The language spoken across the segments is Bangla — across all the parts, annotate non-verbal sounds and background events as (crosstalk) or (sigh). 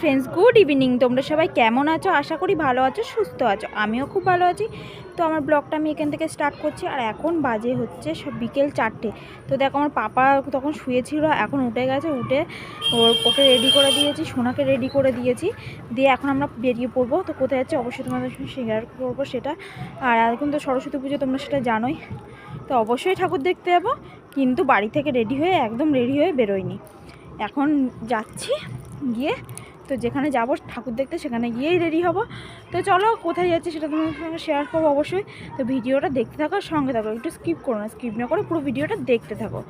ফ্রেন্ডস গুড ইভিনিং তোমরা সবাই কেমন আছো? আশা করি ভালো আছো, সুস্থ আছো। আমিও খুব ভালো আছি। তো আমার ব্লগটা আমি এখান থেকে স্টার্ট করছি। আর এখন বাজে হচ্ছে বিকেল চারটে। তো দেখো আমার পাপা তখন শুয়েছিল, এখন উঠে গেছে। উঠে ওর ওকে রেডি করে দিয়েছি, সোনাকে রেডি করে দিয়েছি। দিয়ে এখন আমরা বেরিয়ে পড়ব। তো কোথায় যাচ্ছে অবশ্যই তোমাদের সঙ্গে শেয়ার করব সেটা। আর এখন তো সরস্বতী পুজো, তোমরা সেটা জানোই। তো অবশ্যই ঠাকুর দেখতে যাব। কিন্তু বাড়ি থেকে রেডি হয়ে, একদম রেডি হয়ে বেরোয়নি এখন যাচ্ছি গিয়ে তো যেখানে যাব ঠাকুর দেখতে সেখানে গিয়েই রেডি হব। তো চলো কোথায় যাচ্ছি সেটা তোমাদের সঙ্গে শেয়ার করব অবশ্যই। তো ভিডিওটা দেখতে থাকো, সঙ্গে থাকো। একটু স্কিপ করো না স্কিপ না করে পুরো ভিডিওটা দেখতে থাকো।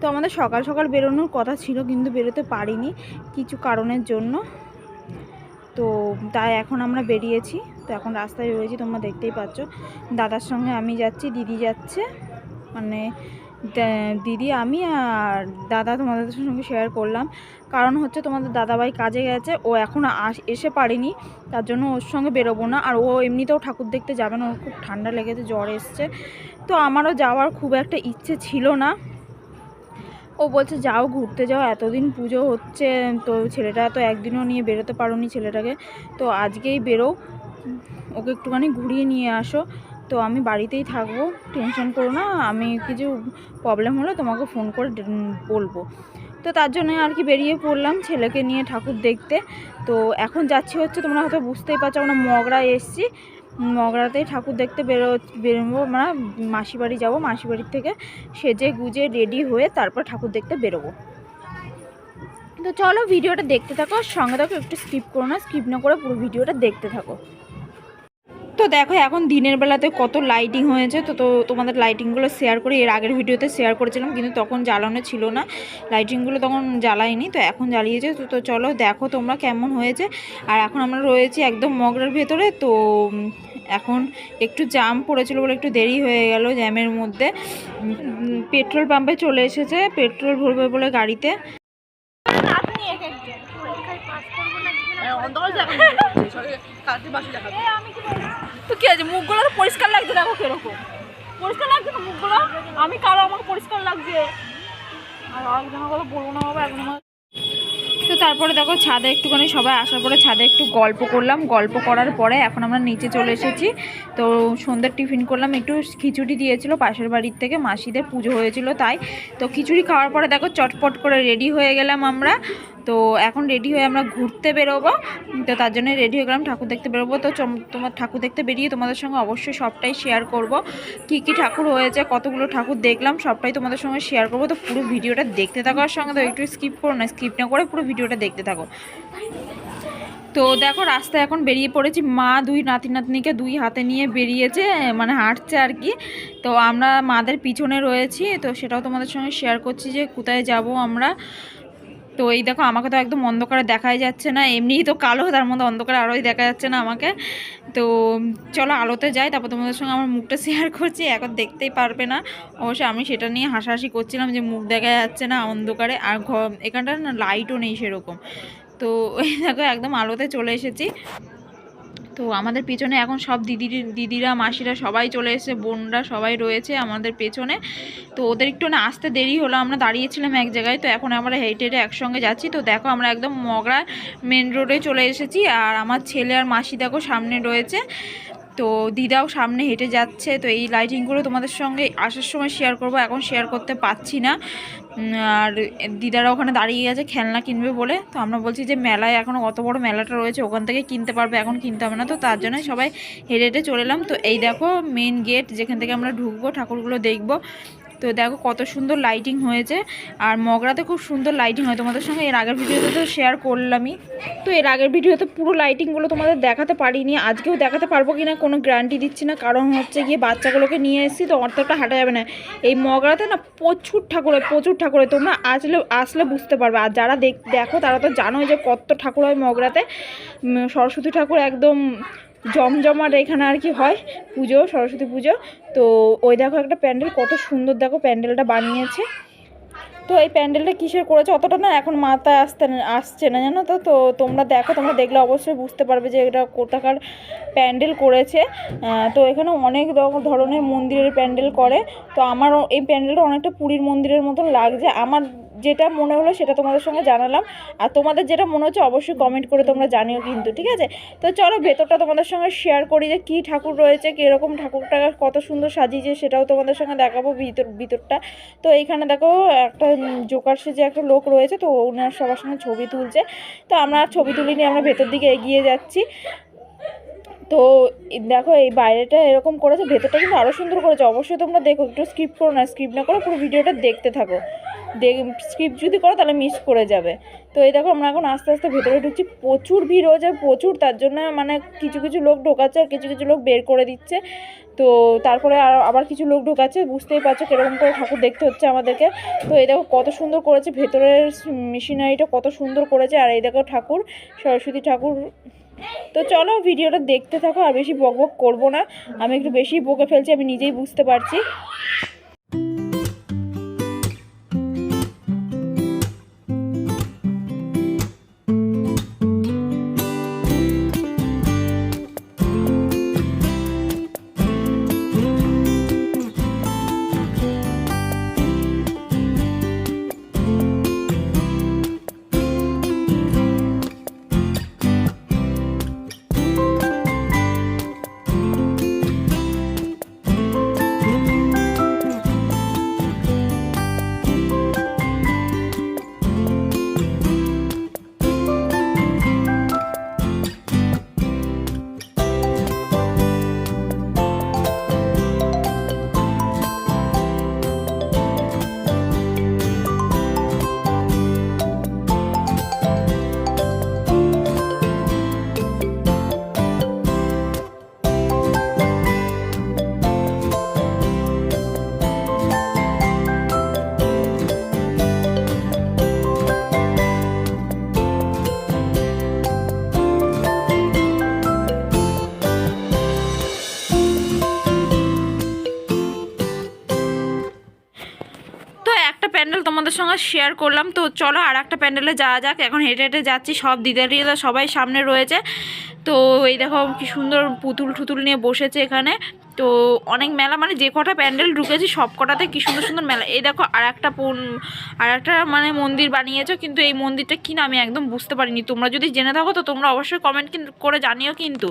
তো আমাদের সকাল সকাল বেরোনোর কথা ছিল, কিন্তু বেরোতে পারিনি কিছু কারণের জন্য। তো তাই এখন আমরা বেরিয়েছি। তো এখন রাস্তায় রয়েছি, তোমরা দেখতেই পাচ্ছ। দাদার সঙ্গে আমি যাচ্ছি, দিদি যাচ্ছে। মানে দিদি, আমি আর দাদা তোমাদের সঙ্গে শেয়ার করলাম। কারণ হচ্ছে তোমাদের দাদাভাই কাজে গেছে, ও এখন এসে পারেনি, তার জন্য ওর সঙ্গে বেরোবো না। আর ও এমনিতেও ঠাকুর দেখতে যাবে না, ওর খুব ঠান্ডা লেগেছে, জ্বর এসছে। তো আমারও যাওয়ার খুব একটা ইচ্ছে ছিল না। ও বলছে, যাও, ঘুরতে যাও, এতদিন পুজো হচ্ছে, তো ছেলেটা তো একদিনও নিয়ে বেরোতে পারোনি ছেলেটাকে। তো আজকেই বেরো, ওকে একটুখানি ঘুরিয়ে নিয়ে আসো। তো আমি বাড়িতেই থাকব, টেনশন করো না, আমি কিছু প্রবলেম হলে তোমাকে ফোন করে বলব। তো তার জন্য আর কি বেরিয়ে পড়লাম ছেলেকে নিয়ে ঠাকুর দেখতে। তো এখন যাচ্ছি হচ্ছে, তোমরা হয়তো বুঝতেই পারছ, আমরা মগরা এসছি। মগরাতেই ঠাকুর দেখতে বেরো, বেরোবো, আমরা মাসি বাড়ি যাব, মাসি বাড়ির থেকে সেজে গুজে রেডি হয়ে তারপর ঠাকুর দেখতে বেরোবো। তো চলো, ভিডিওটা দেখতে থাকো সঙ্গে থাকো, একটু স্কিপ করো না স্কিপ না করে পুরো ভিডিওটা দেখতে থাকো। তো দেখো, এখন দিনের বেলাতে কত লাইটিং হয়েছে। তো তো তোমাদের লাইটিংগুলো শেয়ার করে, এর আগের ভিডিওতে শেয়ার করেছিলাম, কিন্তু তখন জ্বালানো ছিল না। লাইটিংগুলো তখন জ্বালাইনি তো এখন জ্বালিয়েছে। তো তো চলো দেখো তোমরা কেমন হয়েছে। আর এখন আমরা রয়েছি একদম মগরার ভেতরে, তো এখন একটু জাম পড়েছিল বলে একটু দেরি হয়ে গেল জ্যামের মধ্যে। পেট্রোল পাম্পে চলে এসেছে পেট্রোল ভরবে বলে গাড়িতে। (laughs) তো কি আছে? মুখগুলো তো পরিষ্কার লাগছে দেখো কীরকম। পরিষ্কার লাগছে তো মুখগুলো? আমি কারও আমাকে পরিষ্কার লাগছে। আর কথা বলব না বাবা একজন তো তারপরে দেখো ছাদে একটুখানি সবাই আসার পরে ছাদে একটু গল্প করলাম। গল্প করার পরে এখন আমরা নিচে চলে এসেছি। তো সন্ধ্যার টিফিন করলাম। একটু খিচুড়ি দিয়েছিল পাশের বাড়ির থেকে মাসিদের পুজো হয়েছিল তাই। তো খিচুড়ি খাওয়ার পরে দেখো চটপট করে রেডি হয়ে গেলাম আমরা। তো এখন রেডি হয়ে আমরা ঘুরতে বেরোবো। তো তার জন্য রেডি হয়ে গেলাম, ঠাকুর দেখতে বেরোবো। তো তোমার ঠাকুর দেখতে বেরিয়ে তোমাদের সঙ্গে অবশ্যই সবটাই শেয়ার করব। কি কি ঠাকুর হয়েছে, কতগুলো ঠাকুর দেখলাম, সবটাই তোমাদের সঙ্গে শেয়ার করব। তো পুরো ভিডিওটা দেখতে থাকো আর সঙ্গে তো একটু স্কিপ করো না স্কিপ না করে পুরো ভিডিওটা দেখতে থাকো। তো দেখো রাস্তায় এখন বেরিয়ে পড়েছি। মা দুই নাতি নাতনিকে দুই হাতে নিয়ে বেরিয়েছে মানে হাঁটছে আর কি। তো আমরা মাদের পিছনে রয়েছি, তো সেটাও তোমাদের সঙ্গে শেয়ার করছি যে কোথায় যাব আমরা। তো এই দেখো, আমাকে তো একদম অন্ধকারে দেখাই যাচ্ছে না, এমনিই তো কালো, তার মধ্যে অন্ধকারে আরোই দেখা যাচ্ছে না আমাকে। তো চলো আলোতে যাই, তারপর তোমাদের সঙ্গে আমার মুখটা শেয়ার করছি, এখন দেখতেই পারবে না। অবশ্যই আমি সেটা নিয়ে হাসাহাসি করছিলাম যে মুখ দেখা যাচ্ছে না অন্ধকারে, আর ঘর এখানটা না লাইটও নেই সেরকম। তো ওই দেখো, একদম আলোতে চলে এসেছি। তো আমাদের পেছনে এখন সব দিদি, দিদিরা, মাসিরা সবাই চলে এসেছে, বোনরা সবাই রয়েছে আমাদের পেছনে। তো ওদের একটু না আসতে দেরি হলো, আমরা দাঁড়িয়েছিলাম এক জায়গায়, তো এখন আমরা হেঁটে হেঁটে একসঙ্গে যাচ্ছি। তো দেখো আমরা একদম মগরা মেন রোডে চলে এসেছি, আর আমার ছেলে আর মাসি দেখো সামনে রয়েছে। তো দিদাও সামনে হেঁটে যাচ্ছে, তো এই লাইটিংগুলো তোমাদের সঙ্গে আসার সময় শেয়ার করব, এখন শেয়ার করতে পারছি না। আর দিদারা ওখানে দাঁড়িয়ে গেছে খেলনা কিনবে বলে। তো আমরা বলছি যে মেলায় এখনও অত বড় মেলাটা রয়েছে, ওখান থেকে কিনতে পারবে, এখন কিনতে হবে না। তো তার জন্য সবাই হেঁটে হেঁটে চলে এলাম। তো এই দেখো মেন গেট যেখান থেকে আমরা ঢুকবো, ঠাকুরগুলো দেখব। তো দেখো কত সুন্দর লাইটিং হয়েছে। আর মগরাতে খুব সুন্দর লাইটিং হয়। তোমাদের সঙ্গে এর আগের ভিডিওতে তো শেয়ার করলামই। তো এর আগের ভিডিওতে পুরো লাইটিংগুলো তোমাদের দেখাতে পারিনি। আজকেও দেখাতে পারব কি না কোনো গ্যারান্টি দিচ্ছি না। কারণ হচ্ছে গিয়ে বাচ্চাগুলোকে নিয়ে এসেছি তো অর্ধেকটা হাঁটা যাবে না। এই মগরাতে না প্রচুর ঠাকুর হয়, প্রচুর ঠাকুর হয়। তোমরা আসলে আসলে বুঝতে পারবে। আর যারা দেখ, দেখো তারা তো জানোই যে কত ঠাকুর হয় মগরাতে। সরস্বতী ঠাকুর একদম জমজমাট এখানে আর কি হয়, পুজো, সরস্বতী পুজো। তো ওই দেখো একটা প্যান্ডেল, কত সুন্দর দেখো প্যান্ডেলটা বানিয়েছে। তো এই প্যান্ডেলটা কিসের করেছে? অতটা না এখন মাথায় আসতে আসছে না, জানো তো? তো তোমরা দেখো, তোমরা দেখলে অবশ্যই বুঝতে পারবে যে এটা কোথাকার প্যান্ডেল করেছে। তো এখানে অনেক ধরনের মন্দিরের প্যান্ডেল করে। তো আমার এই প্যান্ডেলটা অনেকটা পুরীর মন্দিরের মতন লাগছে। আমার যেটা মনে হলো সেটা তোমাদের সঙ্গে জানালাম। আর তোমাদের যেটা মনে হচ্ছে অবশ্যই কমেন্ট করে তোমরা জানিও কিন্তু, ঠিক আছে? তো চলো ভেতরটা তোমাদের সঙ্গে শেয়ার করি যে কী ঠাকুর রয়েছে, কীরকম ঠাকুরটা, কত সুন্দর সাজিয়েছে সেটাও তোমাদের সঙ্গে দেখাবো ভিতর, ভিতরটা। তো এইখানে দেখো একটা জোকার সেজে একটা লোক রয়েছে, তো ওনার সবার সঙ্গে ছবি তুলছে। তো আমরা ছবি তুলিনি, আমরা ভেতর দিকে এগিয়ে যাচ্ছি। তো দেখো, এই বাইরেটা এরকম করেছে, ভেতরটা কিন্তু আরও সুন্দর করেছে। অবশ্যই তোমরা দেখো, একটু স্কিপ করো না স্কিপ না করে পুরো ভিডিওটা দেখতে থাকো। দেখ স্কিপ যদি করো তাহলে মিস করে যাবে। তো এই দেখো, আমরা এখন আস্তে আস্তে ভেতরে ঢুকছি। প্রচুর ভিড় হয়েছে, প্রচুর, তার জন্য মানে কিছু কিছু লোক ঢোকাচ্ছে আর কিছু কিছু লোক বের করে দিচ্ছে। তো তারপরে আর আবার কিছু লোক ঢোকাচ্ছে, বুঝতেই পারছ কীরকম করে ঠাকুর দেখতে হচ্ছে আমাদেরকে। তো এই দেখো, কত সুন্দর করেছে, ভেতরের মেশিনারিটা কত সুন্দর করেছে। আর এই দেখো ঠাকুর, সরস্বতী ঠাকুর তো চলো ভিডিওটা দেখতে থাকো, আর বেশি বক বক করব না। আমি একটু বেশি বকে ফেলছি, আমি নিজেই বুঝতে পারছি। সঙ্গে শেয়ার করলাম। তো চলো আর একটা প্যান্ডেলে যাওয়া যাক। এখন হেঁটে হেঁটে যাচ্ছি। সব দিদারিরা সবাই সামনে রয়েছে। তো এই দেখো কি সুন্দর পুতুল ঠুতুল নিয়ে বসেছে এখানে। তো অনেক মেলা মানে যে কটা প্যান্ডেল ঢুকেছি, সব কটাতে কি সুন্দর সুন্দর মেলা। এই দেখো আর একটা আর একটা মানে মন্দির বানিয়েছো, কিন্তু এই মন্দিরটা কি না আমি একদম বুঝতে পারিনি। তোমরা যদি জেনে থাকো, তো তোমরা অবশ্যই কমেন্ট করে জানিও কিন্তু।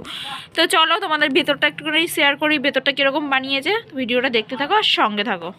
তো চলো তোমাদের ভেতরটা একটুখানি শেয়ার করি, ভেতরটা কীরকম বানিয়েছে। ভিডিওটা দেখতে থাকো আর সঙ্গে থাকো।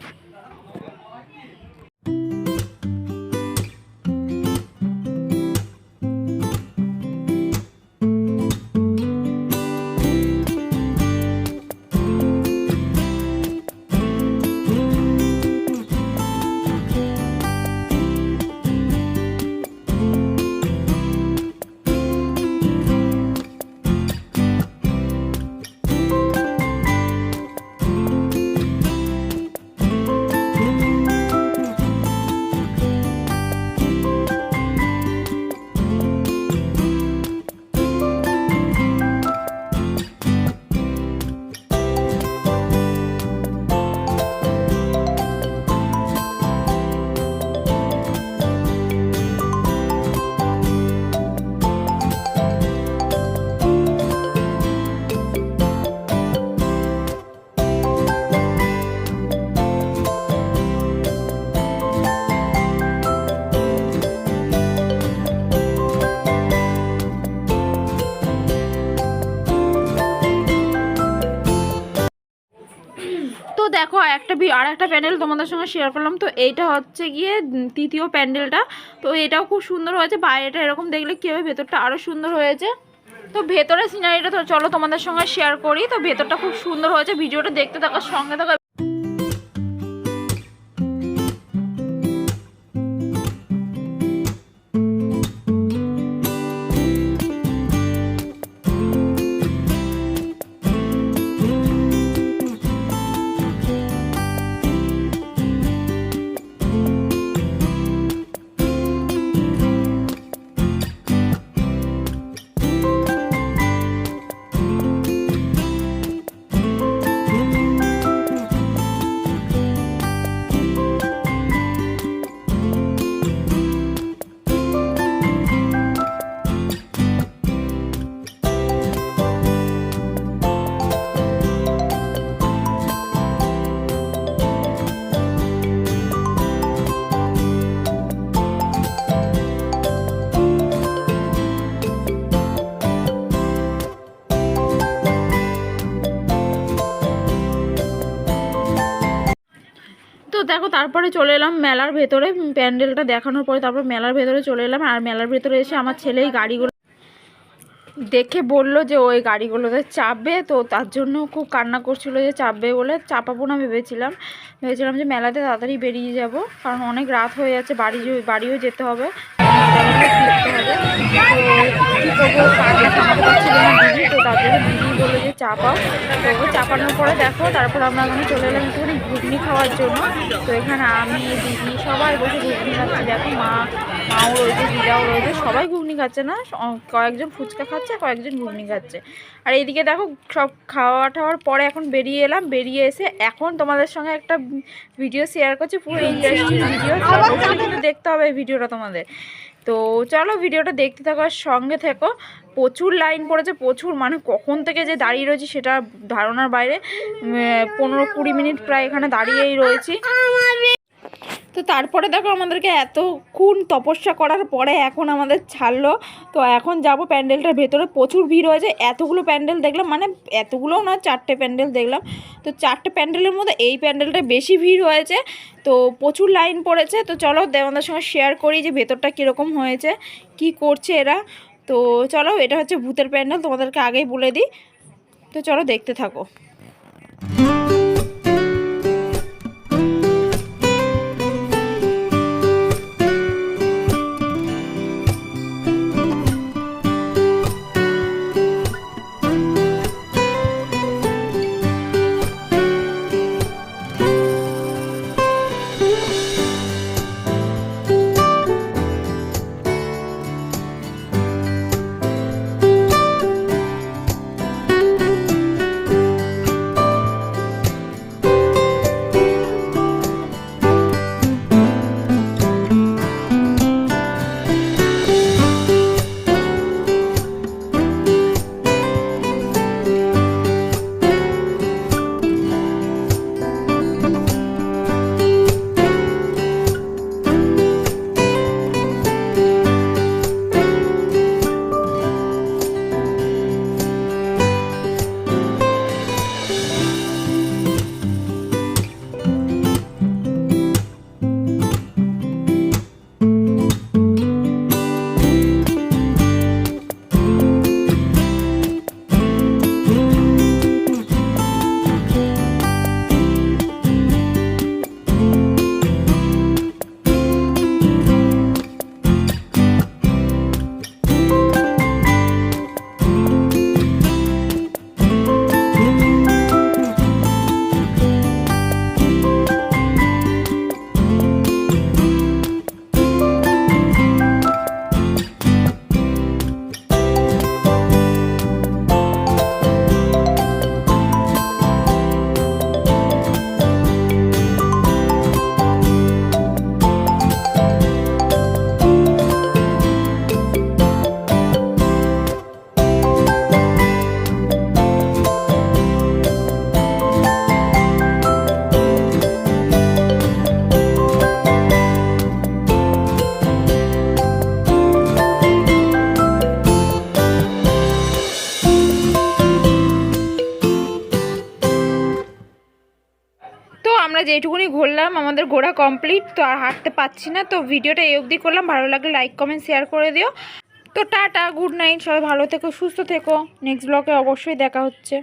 দেখো একটা আর একটা প্যান্ডেল তোমাদের সঙ্গে শেয়ার করলাম। তো এইটা হচ্ছে গিয়ে তৃতীয় প্যান্ডেলটা। তো এটাও খুব সুন্দর হয়েছে। বাইরেটা এরকম দেখলে কী হবে? ভেতরটা আরও সুন্দর হয়েছে। তো ভেতরের সিনারিটা তো চলো তোমাদের সঙ্গে শেয়ার করি। তো ভেতরটা খুব সুন্দর হয়েছে। ভিডিওটা দেখতে থাকার সঙ্গে থাকো দেখো তারপরে চলে এলাম মেলার ভেতরে প্যান্ডেলটা দেখানোর পরে তারপর মেলার ভেতরে চলে এলাম আর মেলার ভেতরে এসে আমার ছেলে এই গাড়িগুলো দেখে বলল যে ওই গাড়িগুলোতে চাপবে তো তার জন্য খুব কান্না করছিল যে চাপবে বলে চাপাবো না ভেবেছিলাম ভেবেছিলাম যে মেলাতে তাড়াতাড়ি বেরিয়ে যাব কারণ অনেক রাত হয়ে যাচ্ছে বাড়ি বাড়িও যেতে হবে হবে। তো কী করব কান্না থামাতে পারছিল না দিদি তো বলল যে চাপাও তো ও চাপানোর পরে দেখো তারপর আমরা এখানে চলে এলাম একটুখানি ঘুগনি খাওয়ার জন্য তো এখানে আমি, দিদি, সবাই বসে ঘুগনি খাচ্ছি। দেখো মা, মাও রয়েছে, দিদাও রয়েছে, সবাই ঘুগনি খাচ্ছে না কয়েকজন ফুচকা খাচ্ছে কয়েকজন ঘুগনি খাচ্ছে। আর এইদিকে দেখো সব খাওয়া টাওয়ার পরে এখন বেরিয়ে এলাম বেরিয়ে এসে এখন তোমাদের সঙ্গে একটা ভিডিও শেয়ার করছি পুরো ইন্টারেস্টিং ভিডিও কিন্তু দেখতে হবে এই ভিডিওটা তোমাদের। তো চলো ভিডিওটা দেখতে থাকো আর সঙ্গে থেকো। প্রচুর লাইন পড়েছে প্রচুর মানে কখন থেকে যে দাঁড়িয়ে রয়েছি সেটা ধারণার বাইরে। পনেরো কুড়ি মিনিট প্রায় এখানে দাঁড়িয়েই রয়েছি। তো তারপরে দেখো আমাদেরকে এতক্ষণ তপস্যা করার পরে এখন আমাদের ছাড়লো। তো এখন যাব প্যান্ডেলটার ভেতরে। প্রচুর ভিড় হয়েছে। এতগুলো প্যান্ডেল দেখলাম মানে এতগুলোও না, চারটে প্যান্ডেল দেখলাম। তো চারটে প্যান্ডেলের মধ্যে এই প্যান্ডেলটা বেশি ভিড় হয়েছে। তো প্রচুর লাইন পড়েছে। তো চলো আমাদের সঙ্গে শেয়ার করি যে ভেতরটা কীরকম হয়েছে, কি করছে এরা। তো চলো, এটা হচ্ছে ভূতের প্যান্ডেল। তোমাদেরকে আগেই বলে দিই। তো চলো দেখতে থাকো। যেটুকুনি ঘুরলাম, আমাদের ঘোরা কমপ্লিট তো আর হাঁটতে পাচ্ছি না, তো ভিডিওটা এই অবধি করলাম। ভালো লাগলে লাইক কমেন্ট শেয়ার করে দিও। তো টাটা গুড নাইট সবাই ভালো থেকো, সুস্থ থেকো। নেক্সট ব্লগে অবশ্যই দেখা হচ্ছে।